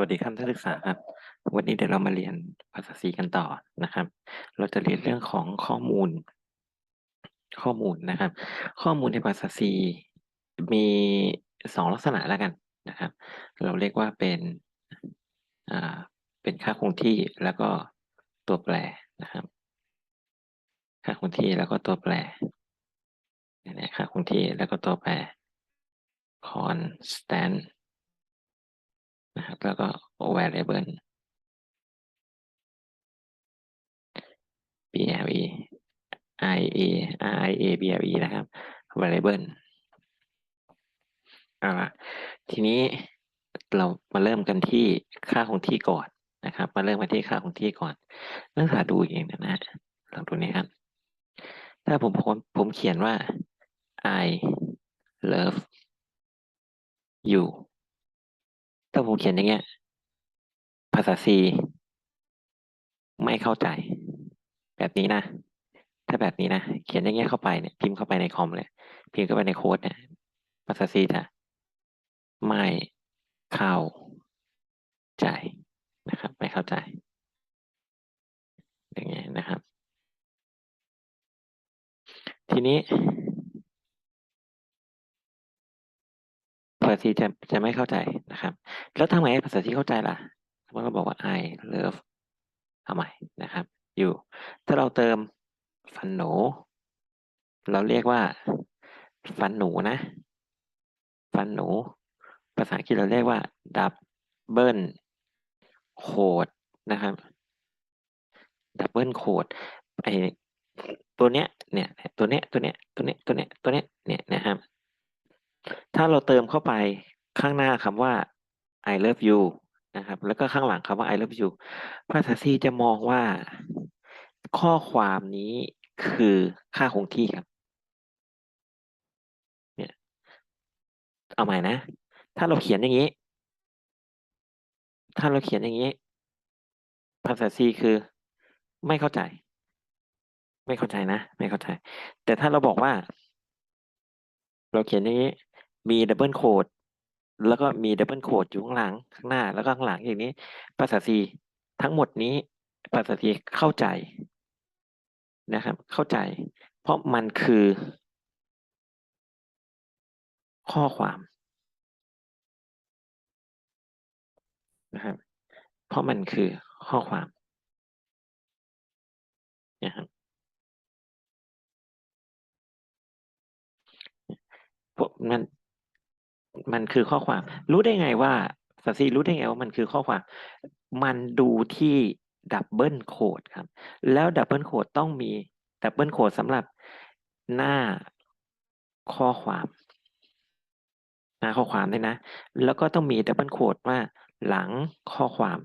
วัสดีครับนักศึกษาครับ วันนี้เดี๋ยวเรามาเรียนภาษา C กันต่อนะครับ เราจะเรียนเรื่องของข้อมูล ข้อมูลนะครับ ข้อมูลในภาษา C มีสองลักษณะแล้วกันนะครับ เราเรียกว่าเป็นอ่าเป็นค่าคงที่แล้วก็ตัวแปรนะครับ ค่าคงที่แล้วก็ตัวแปรเนี่ยค่าคงที่แล้วก็ตัวแปร constant นะครับแล้วก็ variable BLE IA RIA BLE นะครับ variable เอาละทีนี้เรามาเริ่มกันที่ค่าคงที่ก่อนนะครับ มาเริ่มกันที่ค่าคงที่ก่อนนักศึกษาดูเองนะนะลองดูนี่ครับถ้าผมผมผมเขียนว่า I love you ถ้าผมเขียนอย่างเงี้ย ภาษา C ไม่เข้าใจ แบบนี้นะ ถ้าแบบนี้นะ เขียนอย่างเงี้ยเข้าไปเนี่ย พิมพ์เข้าไปในคอมเลย พิมพ์เข้าไปในโค้ดเนี่ย ภาษา C จะไม่เข้าใจนะครับ ไม่เข้าใจ อย่างเงี้ยนะครับ ทีนี้ ภาษา C จะจะไม่เข้าใจนะครับ แล้วทำไงให้ภาษา C เข้าใจล่ะสมันก็บอกว่า I love เอาใหม่นะครับ อยู่ ถ้าเราเติมฟันหนูเราเรียกว่า ฟันหนูนะ ฟันหนู ภาษาอังกฤษเราเรียกว่า double quote นะครับ double quote ไอตัวเนี้ยเนี่ยตัวเนี้ยตัวเนี้ยตัวเนี้ยตัวเนี้ยตัวเนี้ยเนี่ยนะครับ ถ้าเราเติมเข้าไปข้างหน้าคำว่า I love you นะครับ แล้วก็ข้างหลังคำว่า I love you ภาษา C จะมองว่าข้อความนี้คือค่าคงที่ครับ เนี่ย เอาใหม่นะ ถ้าเราเขียนอย่างนี้ ถ้าเราเขียนอย่างนี้ภาษา C คือ ไม่เข้าใจ ไม่เข้าใจนะ ไม่เข้าใจ แต่ถ้าเราบอกว่า เราเขียนอย่างนี้ มีดับเบิลโคดแล้วก็มีดับเบิลโคดอยู่ข้างหลังข้างหน้า แล้วก็ข้างหลังอย่างนี้ ภาษา C ทั้งหมดนี้ภาษา C เข้าใจนะครับ เข้าใจ เพราะมันคือ ข้อความนะครับ เพราะมันคือข้อความนะครับพวกมัน มันคือข้อความ รู้ได้ไงว่าภาษา C รู้ได้ไงว่ามันคือข้อความ มันดูที่ดับเบิลโคดครับ แล้วดับเบิลโคดต้องมีดับเบิลโคดสำหรับหน้าข้อความ หน้าข้อความด้วยนะ แล้วก็ต้องมีดับเบิลโคดว่าหลังข้อความ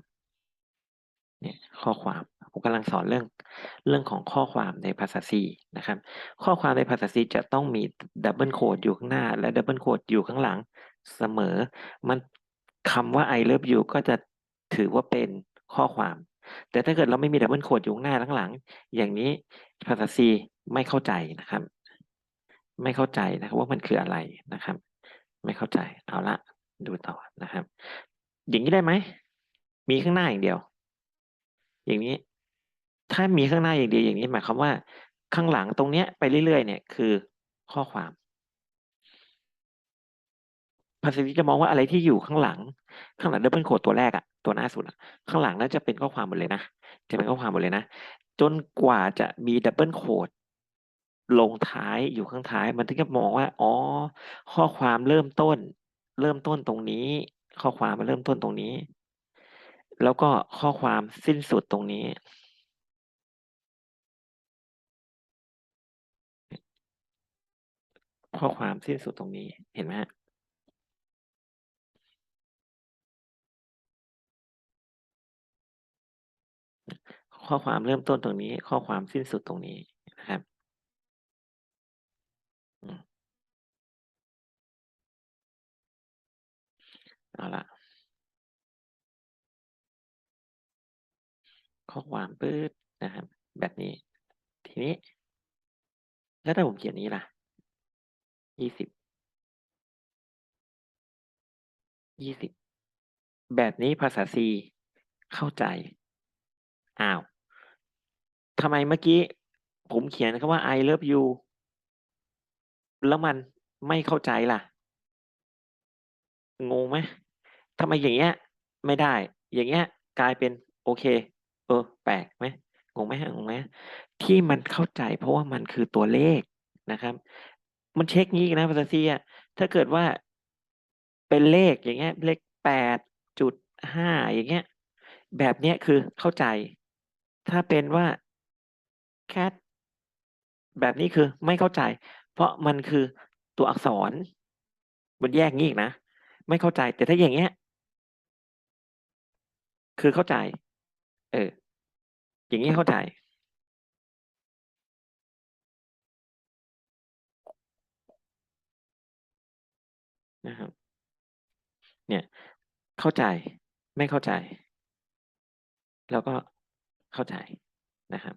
เนี่ยข้อความ ผมกำลังสอนเรื่องเรื่องของข้อความในภาษา C นะครับ ข้อความในภาษา C จะต้องมีดับเบิลโคดอยู่ข้างหน้า และดับเบิลโคดอยู่ข้างหลังเสมอ มันคำว่า I love you ก็จะถือว่าเป็นข้อความ แต่ถ้าเกิดเราไม่มีดับเบิลโคดอยู่ข้างหน้าข้างหลัง อย่างนี้ภาษา C ไม่เข้าใจนะครับ ไม่เข้าใจนะครับว่ามันคืออะไรนะครับ ไม่เข้าใจเอาละดูต่อนะครับ อย่างนี้ได้ไหมมีข้างหน้าอย่างเดียว อย่างนี้ ถ้ามีข้างหน้าอย่างเดียวอย่างนี้หมายความว่า ข้างหลังตรงเนี้ยไปเรื่อยๆเนี่ยคือข้อความภาษาจะมองว่าอะไรที่อยู่ข้างหลัง ข้างหลังดับเบิลโคดตัวแรกอะตัวหน้าสุดอะข้างหลังน่าจะเป็นข้อความหมดเลยนะจะเป็นข้อความหมดเลยนะ จนกว่าจะมีดับเบิลโคดลงท้ายอยู่ข้างท้าย มันถึงจะมองว่า อ๋อ ข้อความเริ่มต้น เริ่มต้นตรงนี้ ข้อความมันเริ่มต้นตรงนี้ แล้วก็ข้อความสิ้นสุดตรงนี้ ข้อความสิ้นสุดตรงนี้เห็นไหมฮะข้อความเริ่มต้นตรงนี้ ข้อความสิ้นสุดตรงนี้นะครับเอาละข้อความปื๊ดนะครับ แบบนี้ ทีนี้ แล้วถ้าผมเขียนนี้ล่ะ ยี่สิบ ยี่สิบ แบบนี้ภาษา C เข้าใจ อ้าวทำไมเมื่อกี้ ผมเขียนคำว่า I love you แล้วมันไม่เข้าใจล่ะ งงไหมทำไมอย่างเงี้ย ไม่ได้ อย่างเงี้ย กลายเป็นโอเค เออ แปลกไหมงงไหมฮะงงไหมที่มันเข้าใจเพราะว่ามันคือตัวเลขนะครับ มันเช็คงี้นะภาษาซีอะถ้าเกิดว่าเป็นเลขอย่างเงี้ย เลขแปดจุดห้าอย่างเงี้ย แบบเนี้ยคือเข้าใจ ถ้าเป็นว่า cat แบบนี้คือไม่เข้าใจ เพราะมันคือตัวอักษร มันแยกงี้อีกนะ ไม่เข้าใจ แต่ถ้าอย่างเงี้ย คือเข้าใจ เออ อย่างนี้เข้าใจ นะครับ เนี่ย เข้าใจไม่เข้าใจ แล้วก็เข้าใจนะครับ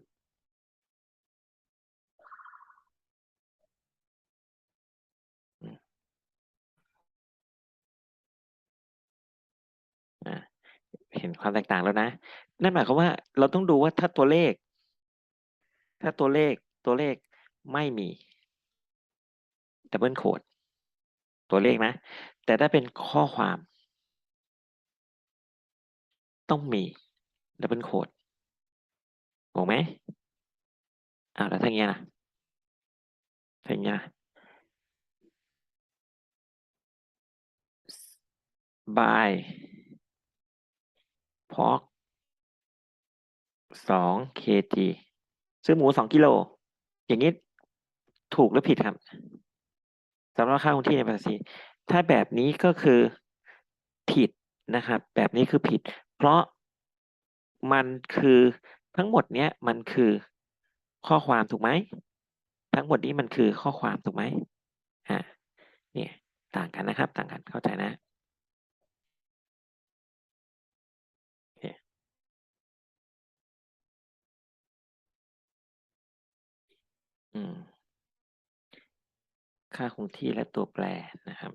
เห็นความแตกต่างแล้วนะ นั่นหมายความว่าเราต้องดูว่าถ้าตัวเลข ถ้าตัวเลขตัวเลขไม่มีดับเบิลโคด ตัวเลขนะ แต่ถ้าเป็นข้อความ ต้องมีดับเบิลโคดงงไหม?อ้าวแล้วถ้าอย่างเงี้ยล่ะ?ถ้าอย่างเงี้ยล่ะ? by pork 2 kg ซื้อหมู2กิโล อย่างงี้ถูกหรือผิดครับ? สำหรับค่าคงที่ในภาษา C ถ้าแบบนี้ก็คือผิดนะครับ แบบนี้คือผิด เพราะมันคือทั้งหมดเนี้ยมันคือข้อความถูกไหม?ทั้งหมดนี้มันคือข้อความถูกไหม?อาเนี่ยต่างกันนะครับต่างกันเข้าใจนะอืม ค่าคงที่และตัวแปรนะครับ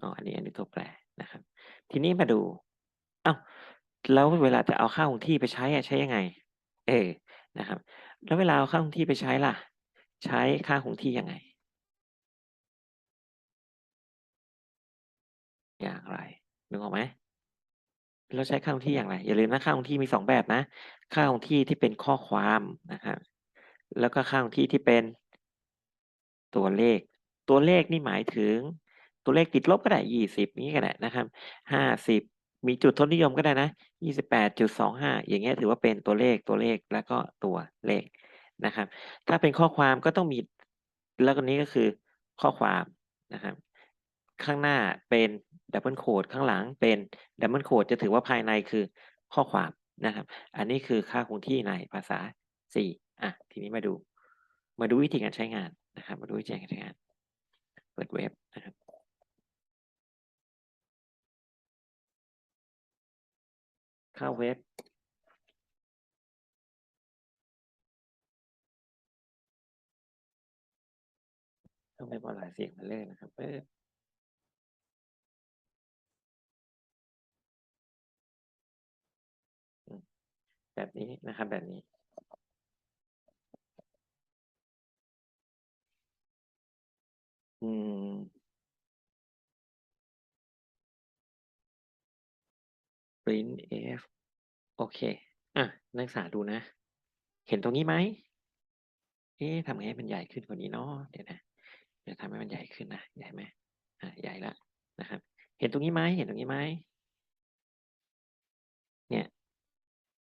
อ๋อ อันนี้อันนี้ตัวแปรนะครับ ทีนี้มาดู เอ้า แล้วเวลาจะเอาค่าคงที่ไปใช้อะใช้ยังไง?เออ นะครับ แล้วเวลาเอาค่าคงที่ไปใช้ล่ะ ใช้ค่าคงที่ยังไง?อย่างไรนึกออกไหม? เราใช้ค่าคงที่อย่างไร?อย่าลืมนะค่าคงที่มี2แบบนะ ค่าคงที่ที่เป็นข้อความนะครับแล้วก็ค่าคงที่ที่เป็นตัวเลข ตัวเลขนี่หมายถึง ตัวเลขติดลบก็ได้20งี้ก็ได้นะครับ50มีจุดทศนิยมก็ได้นะ28.25องห้าอย่างเงี้ยถือว่าเป็นตัวเลขตัวเลขแล้วก็ตัวเลขนะครับ ถ้าเป็นข้อความก็ต้องมีแล้วตัวนี้ก็คือข้อความนะครับ ข้างหน้าเป็นดับเบิลโคดข้างหลังเป็นดับเบิลโคดจะถือว่าภายในคือข้อความนะครับ อันนี้คือค่าคงที่ในภาษา C อะ ทีนี้มาดู มาดูวิธีการใช้งานนะครับ มาดูวิธีการใช้งาน เปิดเว็บนะครับเข้าเว็บเข้าเว็บออนไลน์เสียงมันเลื่อนะครับปึ๊บอื แบบนี้นะครับ แบบนี้ อืม printf โอเค อะ นักศึกษาดูนะ เห็นตรงนี้ไหม?เอ๊ะทำไงให้มันใหญ่ขึ้นกว่านี้เนาะ เดี๋ยวนะ เดี๋ยวทำให้มันใหญ่ขึ้นนะ ใหญ่ไหม?อ่าใหญ่แล้วนะครับ เห็นตรงนี้ไหม เห็นตรงนี้ไหม?เนี่ย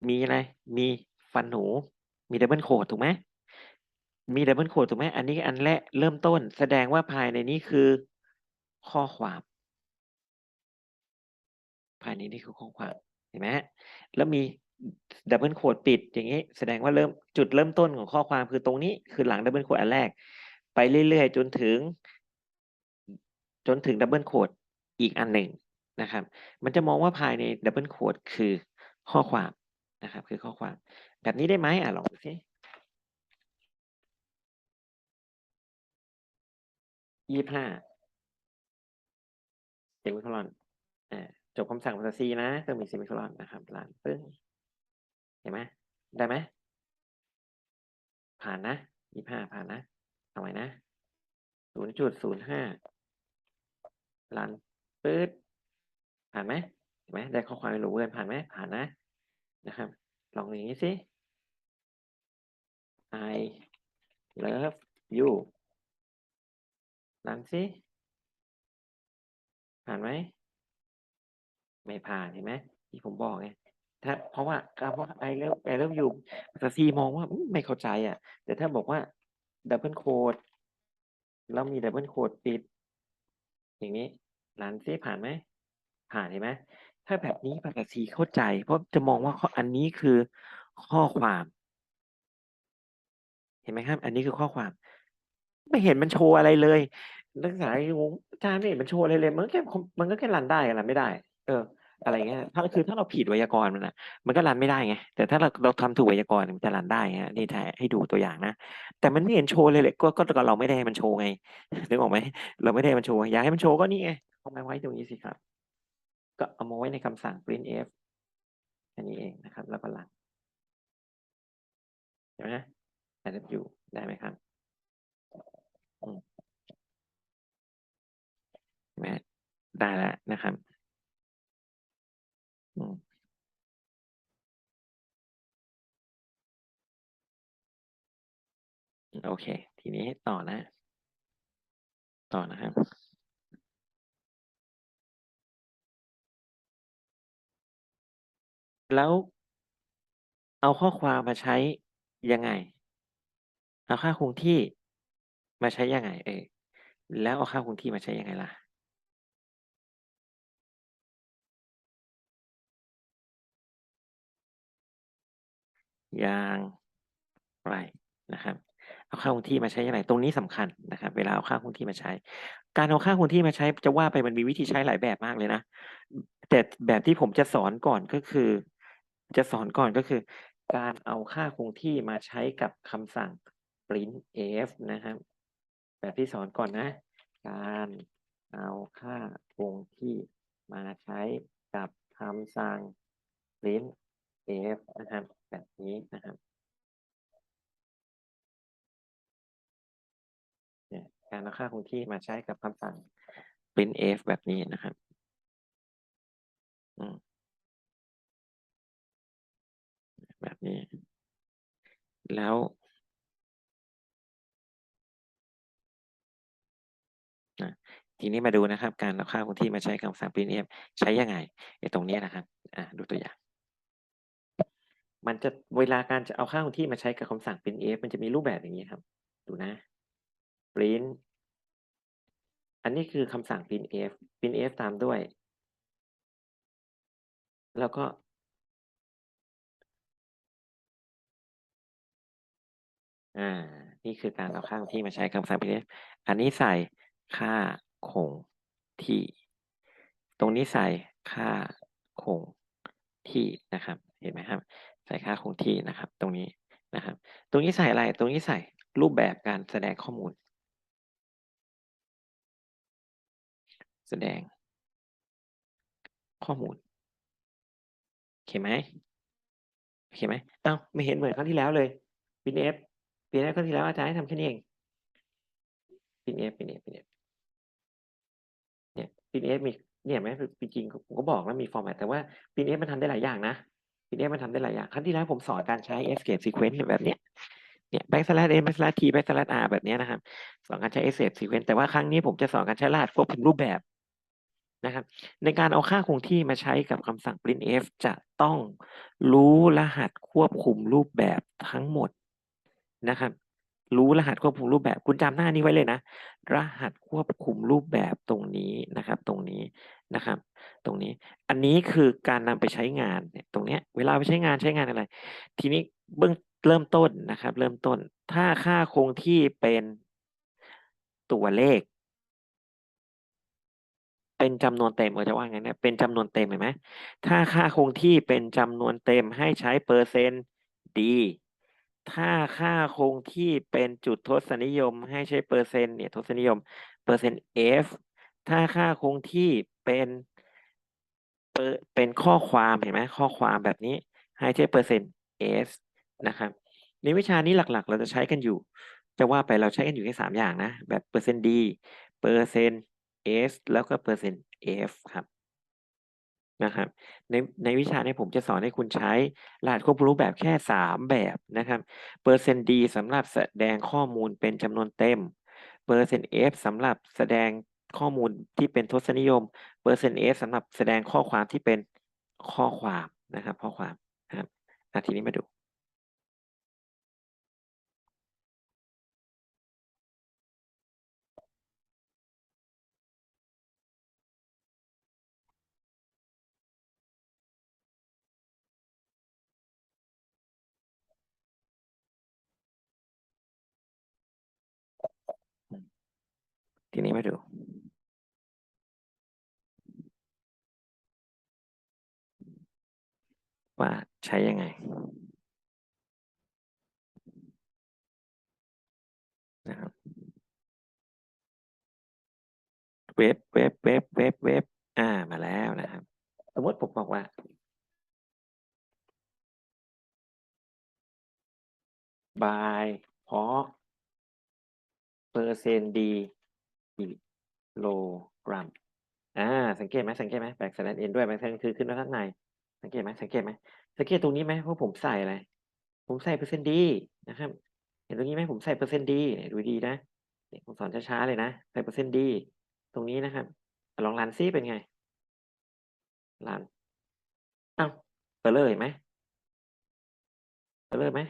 มีอะไร มีฟันหนู มีดับเบิลโคดถูกไหม?มีดับเบิลโคดถูกไหม?อันนี้อันแรกเริ่มต้น แสดงว่าภายในนี้คือข้อความ ภายในนี้คือข้อความเห็นไหม?แล้วมีดับเบิลโคดปิดอย่างงี้แสดงว่าเริ่มจุดเริ่มต้นของข้อความคือตรงนี้คือหลังดับเบิลโคดอันแรก ไปเรื่อยๆ จนถึง จนถึงดับเบิลโคดอีกอันหนึ่งนะครับ มันจะมองว่าภายในดับเบิลโคดคือข้อความ นะครับ คือข้อความแบบนี้ได้ไหม?อะลองดูซิยี่ห้าเซมิโคลอนอ่าจบคำสั่งภาษา C นะต้องมีเซมิโคลอนนะครับลานปึ้งเห็นไหมได้ไหมผ่านนะยี่ห้าผ่านนะเอาไว้นะศูนย์จุดศูนย์ห้าล้านปื๊ดผ่านไหมเห็นไหมได้ข้อความในรูเวิร์นผ่านไหมผ่านนะ นะครับ ลองอย่างนี้สิ I love you รันสิผ่านไหม ไม่ผ่านเห็นไหมที่ผมบอกไงถ้าเพราะว่าคำว่า I love I love you ภาษาซีมองว่าไม่เข้าใจอะ แต่ถ้าบอกว่า double quote แล้วมี double quote ปิด อย่างนี้รันซิผ่านไหมผ่านเห็นไหม ถ้าแบบนี้ภาษาซีเข้าใจ เพราะจะมองว่าข้ออันนี้คือข้อความ เห็นไหมครับ อันนี้คือข้อความ ไม่เห็นมันโชว์อะไรเลย นักศึกษางงอาจารย์ไม่เห็นมันโชว์อะไรเลย มันก็แค่มันก็แค่รันได้รันไม่ได้ เออ อะไรเงี้ย ถ้าคือถ้าเราผิดไวยากรณ์มันอะ มันก็รันไม่ได้ไง แต่ถ้าเราเราทำถูกไวยากรณ์มันจะรันได้ฮะนี่ถ่ายให้ดูตัวอย่างนะ แต่มันไม่เห็นโชว์เลยเลยก็ก็เราไม่ได้ให้มันโชว์ไง นึกออกไหม เราไม่ได้ให้มันโชว์ อยากให้มันโชว์ก็นี่ไงเอามาไว้ตรงนี้สิครับ ก็เอามาไว้ในคำสั่ง printf แค่นี้เองนะครับ แล้วก็รันเห็นไหม rfu ได้ไหมครับมเห็นไหมได้แล้วนะครับโอเค ทีนี้ต่อนะ ต่อนะครับ แล้วเอาข้อความมาใช้ยังไง เอาค่าคงที่มาใช้ยังไง เออแล้วเอาค่าคงที่มาใช้ยังไงล่ะ อย่างไรนะครับ เอาค่าคงที่มาใช้ย่างไรตรงนี้สำคัญนะครับ เวลาเอาค่าคงที่มาใช้ การเอาค่าคงที่มาใช้จะว่าไปมันมีวิธีใช้หลายแบบมากเลยนะ แต่แบบที่ผมจะสอนก่อนก็คือ จะสอนก่อนก็คือ การเอาค่าคงที่มาใช้กับคำสั่ง printf นะครับ แบบที่สอนก่อนนะ การเอาค่าคงที่มาใช้กับคำสั่ง printf นะครับ แบบนี้นะครับการเอาค่าคงที่มาใช้กับคำสั่ง printf แบบนี้นะครับ อืม แบบนี้ แล้วนะทีนี้มาดูนะครับ การเอาค่าคงที่มาใช้คำสั่ง printf ใช้ยังไงไอ้ตรงนี้นะครับอ่าดูตัวอย่าง มันจะเวลาการจะเอาค่าคงที่มาใช้กับคำสั่ง printf มันจะมีรูปแบบอย่างนี้ครับ ดูนะ print อันนี้คือคำสั่ง printf printf ตามด้วย แล้วก็ อ่า นี่คือการเอาค่าคงที่มาใช้คำสั่ง printf อันนี้ใส่ค่าคงที่ ตรงนี้ใส่ค่าคงที่นะครับ เห็นไหมครับ ใส่ค่าคงที่นะครับ ตรงนี้นะครับ ตรงนี้ใส่อะไร ตรงนี้ใส่รูปแบบการแสดงข้อมูล แสดง ข้อมูลโอเคไหมโอเคไหมเอ้าไม่เห็นเหมือนครั้งที่แล้วเลย printf printf ครั้งที่แล้วอาจารย์ให้ทำแค่นี้เอง printf printf printf เนี่ย printf มีเนี่ยไหมจริงผมก็บอกแล้วมีฟอร์แมตแต่ว่า printf มันทำได้หลายอย่างนะ printf มันทำได้หลายอย่างครั้งที่แล้วผมสอนการใช้ escape sequence แบบเนี้ยเนี่ย backslash n backslash t backslash r แบบนี้นะครับ สอนการใช้ escape sequence แต่ว่าครั้งนี้ผมจะสอนการใช้รหัสควบคุมรูปแบบนะครับ ในการเอาค่าคงที่มาใช้กับคำสั่ง printf จะต้องรู้รหัสควบคุมรูปแบบทั้งหมด นะครับ รู้รหัสควบคุมรูปแบบ คุณจำหน้านี้ไว้เลยนะ รหัสควบคุมรูปแบบตรงนี้นะครับ ตรงนี้นะครับ ตรงนี้ อันนี้คือการนำไปใช้งานเนี่ยตรงเนี้ย เวลาไปใช้งานใช้งานอะไร ทีนี้เบื้องเริ่มต้นนะครับ เริ่มต้น ถ้าค่าคงที่เป็นตัวเลข เป็นจำนวนเต็มเราจะว่าไงเนี่ยเป็นจำนวนเต็มเห็นไหมถ้าค่าคงที่เป็นจำนวนเต็มให้ใช้เปอร์เซ็นต์ดี ถ้าค่าคงที่เป็นจุดทศนิยม ให้ใช้เปอร์เซ็นต์เนี่ยทศนิยมเปอร์เซ็นต์ f ถ้าค่าคงที่เป็นเป็นข้อความเห็นไหมข้อความแบบนี้ให้เทียบเปอร์เซ็นต์ s นะครับในวิชานี้หลักๆ เราจะใช้กันอยู่ จะว่าไปเราใช้กันอยู่แค่สามอย่างนะ แบบเปอร์เซ็นต์ d เปอร์เซ็นต์ s แล้วก็เปอร์เซ็นต์ f ครับ นะครับในในวิชานี้ผมจะสอนให้คุณใช้รหัสควบรู้แบบแค่สามแบบนะครับเปอร์เซ็นต์ดีสำหรับแสดงข้อมูลเป็นจำนวนเต็มเปอร์เซ็นต์เอฟสำหรับแสดงข้อมูลที่เป็นทศนิยมเปอร์เซ็นต์เอฟสำหรับแสดงข้อความที่เป็นข้อความนะครับข้อความนะครับทีนี้มาดู ทีนี้มาดู ว่าใช้ยังไง นะครับเว็บเว็บเว็บเว็บเว็บอ่ามาแล้วนะครับ สมมติผมบอกว่าบายเพราะเปอร์เซนต์ดี โลกรัมอ่าสังเกตไหมสังเกตไหมแบกสแลนเอ็นด้วยแบกสแลนคือขึ้นมาข้างใน สังเกตไหมสังเกตไหมสังเกตตรงนี้ไหมว่าะผมใส่อะไร ผมใส่เปอร์เซ็นต์ดีนะครับ เห็นตรงนี้ไหมผมใส่เปอร์เซ็นต์ดีดูดีนะเผมสอนช้าๆเลยนะใส่เปอร์เซ็นต์ดี ตรงนี้นะครับลองรันซิเป็นไงรันอ้าวเออเลอร์เห็นไหมเออเลอร์ไหม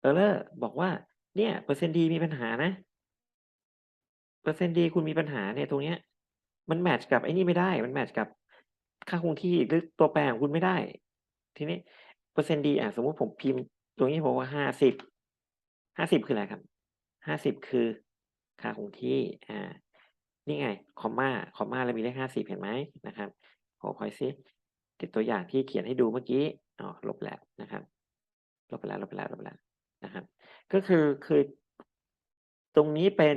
เออเลอร์บอกว่าเนี่ยเปอร์เซ็นต์ดีมีปัญหานะ เปอร์เซ็นต์ดีคุณมีปัญหาเนี่ยตรงเนี้ย มันแมทช์กับไอ้นี่ไม่ได้ มันแมทช์กับค่าคงที่หรือตัวแปรของคุณไม่ได้ ทีนี้เปอร์เซ็นต์ดีอะสมมุติผมพิมพ์ตรงนี้บอกว่าห้าสิบห้าสิบคืออะไรครับห้าสิบคือค่าคงที่อ่านี่ไงคอมมาคอมมาแล้วมีเลขห้าสิบเห็นไหมนะครับขอคอยซิติดตัวอย่างที่เขียนให้ดูเมื่อกี้อ๋อลบแล้วนะครับลบไปแล้วลบไปแล้วลบไปแล้วนะครับ ก็คือคือตรงนี้เป็น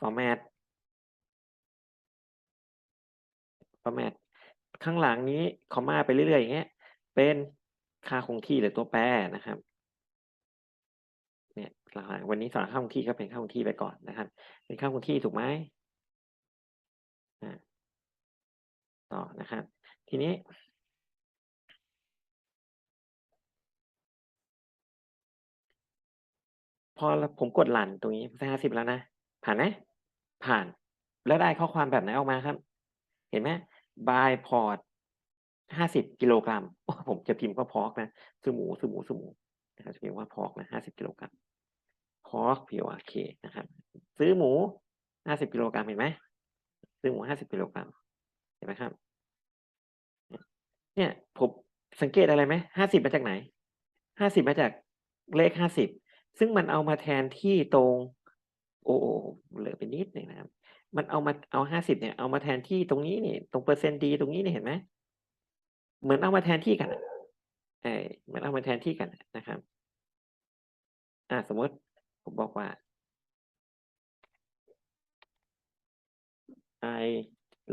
format format ข้างหลังนี้คอมมาไปเรื่อยๆอย่างเงี้ย เป็นค่าคงที่หรือตัวแปรนะครับเนี่ยหลังวันนี้สอนค่าคงที่ก็เป็นค่าคงที่ไปก่อนนะครับ เป็นค่าคงที่ถูกไหมอ่าต่อนะครับ ทีนี้พอผมกดหลั่นตรงนี้ใส่ห้าสิบแล้วนะ ผ่านไหมผ่านแล้วได้ข้อความแบบไหนออกมาครับ เห็นไหม by port ห้าสิบกิโลกรัมโอ้ผมจะพิมพ์ว่าพอกนะซื้อหมูซื้อหมูซื้อหมูนะครับจะพิมพ์ว่าพอกนะห้าสิบกิโลกรัมพอก p o r k นะครับ ซื้อหมูห้าสิบกิโลกรัมเห็นไหมซื้อหมูห้าสิบกิโลกรัมเห็นไหมครับ เนี่ยผมสังเกตอะไรไหมห้าสิบมาจากไหนห้าสิบมาจากเลขห้าสิบซึ่งมันเอามาแทนที่ตรง โอ้โอ้เหลือไปนิดหนึ่งนะครับ มันเอามาเอาห้าสิบเนี่ยเอามาแทนที่ตรงนี้นี่ตรงเปอร์เซ็นต์ดีตรงนี้เนี่ยเห็นไหมเหมือนเอามาแทนที่กันเออเหมือนเอามาแทนที่กันนะครับ อ่าสมมติผมบอกว่า I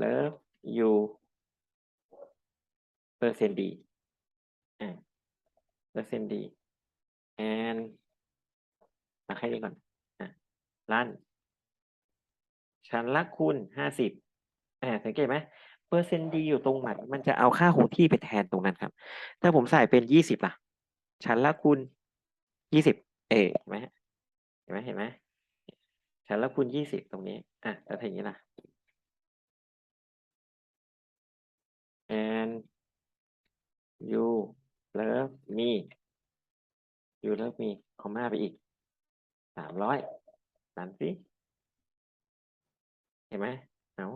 love you เปอร์เซ็นต์ดีอ่าเปอร์เซ็นต์ดี and มาแค่นี้ก่อนอะ ลั่น ฉันรักคุณห้าสิบอ่าสังเกตไหมเปอร์เซ็นต์ดีอยู่ตรงไหนมันจะเอาค่าคงที่ไปแทนตรงนั้นครับ ถ้าผมใส่เป็นยี่สิบล่ะ ฉันรักคุณยี่สิบเอเห็นไหมเห็นไหมเห็นไหมฉันรักคุณยี่สิบตรงนี้ อะแล้วถ้าอย่างนี้ล่ะ and you love me you love me คอมาไปอีกสามร้อย นันสิเห็นไหมเอา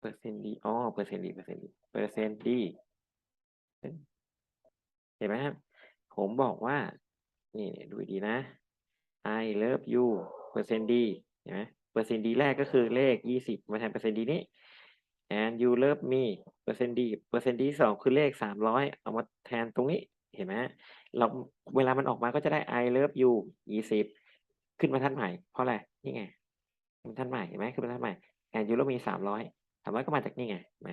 เปอร์เซ็นต์ดีอ๋อเปอร์เซ็นต์ดีเปอร์เซ็นต์ดีเปอร์เซ็นต์ดีเห็นไหมครับผมบอกว่า นี่ดูดีนะ I love you เปอร์เซ็นต์ดีเห็นไหมเปอร์เซ็นต์ดีแรกก็คือเลขยี่สิบมาแทนเปอร์เซ็นต์ดีนี้ and you love me เปอร์เซ็นต์ดีเปอร์เซ็นต์ดีสองคือเลขสามร้อยเอามาแทนตรงนี้ เห็นไหมเราเวลามันออกมาก็จะได้ I love you ยี่สิบขึ้นบรรทัดใหม่ เพราะอะไรนี่ไงขึ้นบรรทัดใหม่เห็นไหมขึ้นบรรทัดใหม่แอนยูโรมีสามร้อยสามร้อยก็มาจากนี่ไงนไหม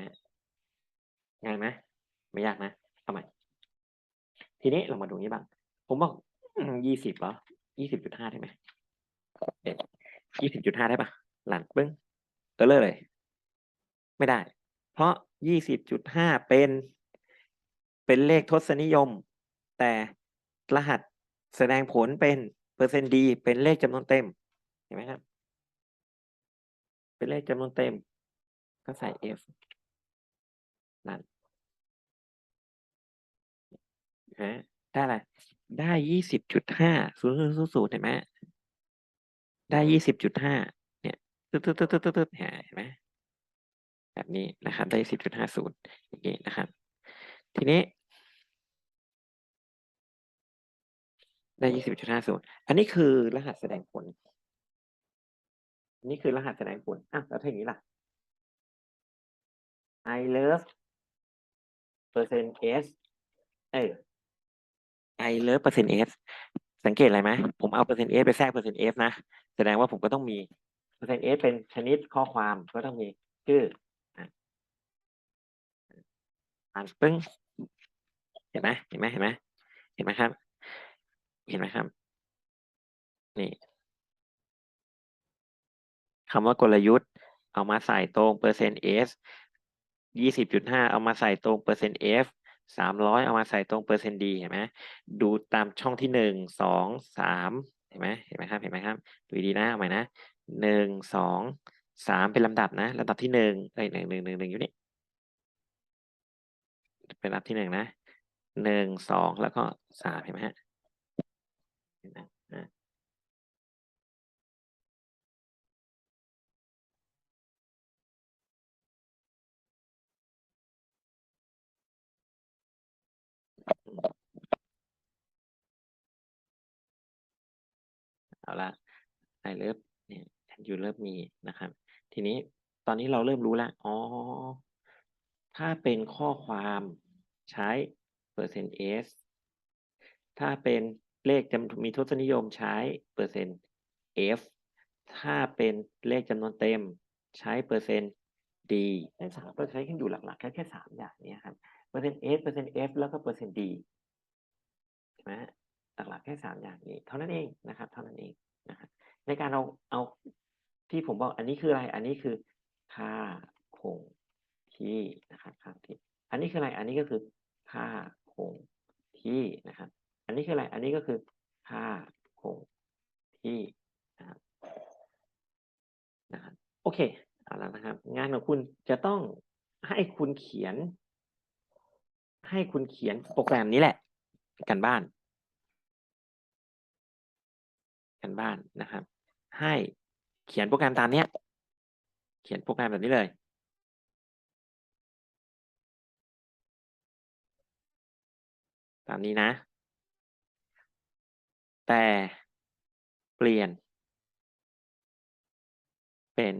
ง่ายไหมไม่ยากนะเอาใหม่ทีนี้เรามาดูนี้บ้าง ผมบอกยี่สิบเหรอยี่สิบจุดห้าได้ไหมยี่สิบจุดห้าได้ปะหลังปึ้งเออเลยไม่ได้ เพราะยี่สิบจุดห้าเป็น เป็นเลขทศนิยม แต่รหัสแสดงผลเป็นเปอร์เซ็นต์ดีเป็นเลขจำนวนเต็ม เห็นไหมครับ เป็นเลขจำนวนเต็ม ก็ใส่ F นั่นฮะได้อะไร ได้ยี่สิบจุดห้าศูนย์ศูนย์ศูนย์เห็นไหมได้ยี่สิบจุดห้าเนี่ยตึ๊ดตึ๊ดตึ๊ดตึ๊ดตึ๊ดเห็นไหมแบบนี้นะครับได้สิบจุดห้าศูนย์อย่างนี้นะครับ ทีนี้ ได้ยี่สิบจุดห้าศูนย์อันนี้คือรหัสแสดงผลอันนี้คือรหัสแสดงผลอะแล้วถ้าอย่างนี้ล่ะ I love percent s เออ I love percent s สังเกตอะไรไหมผมเอา percent s ไปแทรก percent f นะ แสดงว่าผมก็ต้องมี percent s เป็นชนิดข้อความก็ต้องมีชื่ออ่านปึ้งเห็นไหมเห็นไหมเห็นไหมเห็นไหมครับ เห็นไหมครับ นี่คำว่ากลยุทธ์ เอามาใส่ตรงเปอร์เซ็นต์ s ยี่สิบจุดห้าเอามาใส่ตรงเปอร์เซ็นต์ f สามร้อยเอามาใส่ตรงเปอร์เซ็นต์ d เห็นไหมดูตามช่องที่หนึ่งสองสามเห็นไหมเห็นไหมครับเห็นไหมครับดูดีนะเอาใหม่นะหนึ่งสองสามเป็นลำดับนะลำดับที่หนึ่งเอ้ยหนึ่งหนึ่งหนึ่งหนึ่งอยู่นี่เป็นลำดับที่หนึ่งนะหนึ่งสองแล้วก็สามเห็นไหมฮะ เห็นไหมอะเอาละไอเลิฟเนี่ยยูเริ่มมีนะครับ ทีนี้ตอนนี้เราเริ่มรู้แล้วอ๋อ ถ้าเป็นข้อความใช้เปอร์เซ็นต์ s ถ้าเป็น เลขจำมีทศนิยมใช้เปอร์เซ็นต์ f ถ้าเป็นเลขจำนวนเต็มใช้เปอร์เซ็นต์ d ในสามก็ใช้กันอยู่หลักๆ แค่แค่สามอย่างนี้ครับเปอร์เซ็นต์ s เปอร์เซ็นต์ f แล้วก็เปอร์เซ็นต์ d ใช่ไหมหลักๆแค่สามอย่างนี้ เท่านั้นเองนะครับ เท่านั้นเองนะครับในการเอาเอาที่ผมบอกอันนี้คืออะไร อันนี้คือค่าคงที่นะครับค่าที่ อันนี้คืออะไร อันนี้ก็คือค่าคงที่นะครับ อันนี้คืออะไร อันนี้ก็คือค่าคงที่นะครับนะครับโอเคเอาละนะครับ งานของคุณจะต้องให้คุณเขียน ให้คุณเขียนโปรแกรมนี้แหละ กันบ้าน กันบ้านนะครับ ให้เขียนโปรแกรมตามเนี้ย เขียนโปรแกรมแบบนี้เลยตามนี้นะ แต่เปลี่ยน เป็น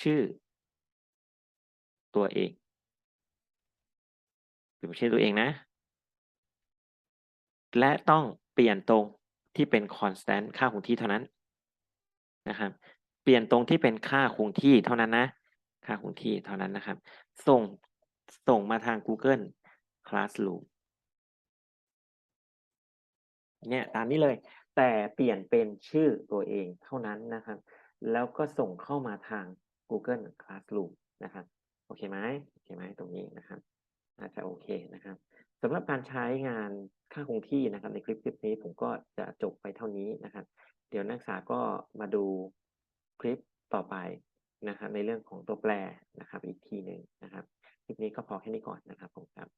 ชื่อ ตัวเองเป็นชื่อตัวเองนะ และต้องเปลี่ยนตรงที่เป็น constant ค่าคงที่เท่านั้นนะครับ เปลี่ยนตรงที่เป็นค่าคงที่เท่านั้นนะ ค่าคงที่เท่านั้นนะครับ ส่งส่งมาทาง Google Classroom เนี่ยตามนี้เลย แต่เปลี่ยนเป็นชื่อตัวเองเท่านั้นนะครับ แล้วก็ส่งเข้ามาทาง Google Classroom นะครับโอเคไหมโอเคไหมตรงนี้นะครับอาจจะโอเคนะครับสำหรับการใช้งานค่าคงที่นะครับ ในคลิปคลิปนี้ผมก็จะจบไปเท่านี้นะครับ เดี๋ยวนักศึกษาก็มาดูคลิปต่อไปนะครับในเรื่องของตัวแปรนะครับ อีกทีหนึ่งนะครับ คลิปนี้ก็พอแค่นี้ก่อนนะครับผมครับ